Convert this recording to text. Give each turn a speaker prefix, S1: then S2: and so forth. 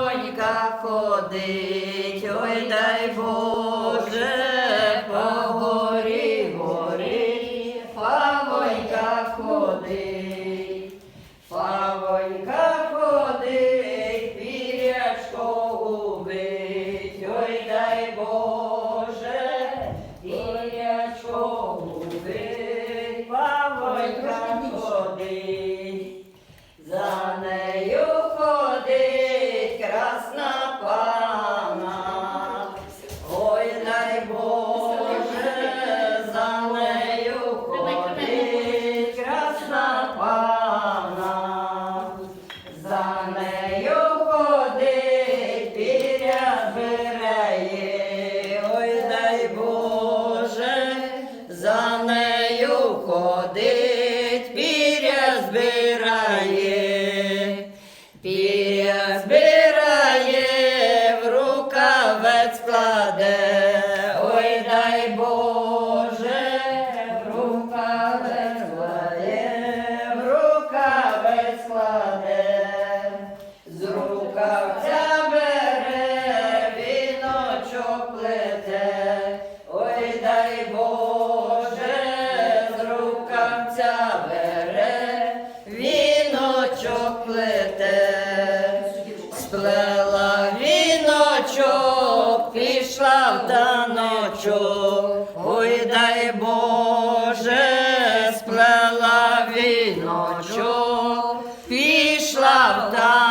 S1: Павонька ходить, ой дай Боже, по горі горі, фавонька ходить, Павонька ходить красна ой дай Боже, в рукавець в рукавець кладе, з рукавця бере, віночок плете, ой дай Боже, з рукавця бере, віночок плете, сплела віночок, пішла в даночок, ой дай Боже, сплела віночок, пішла в даночок.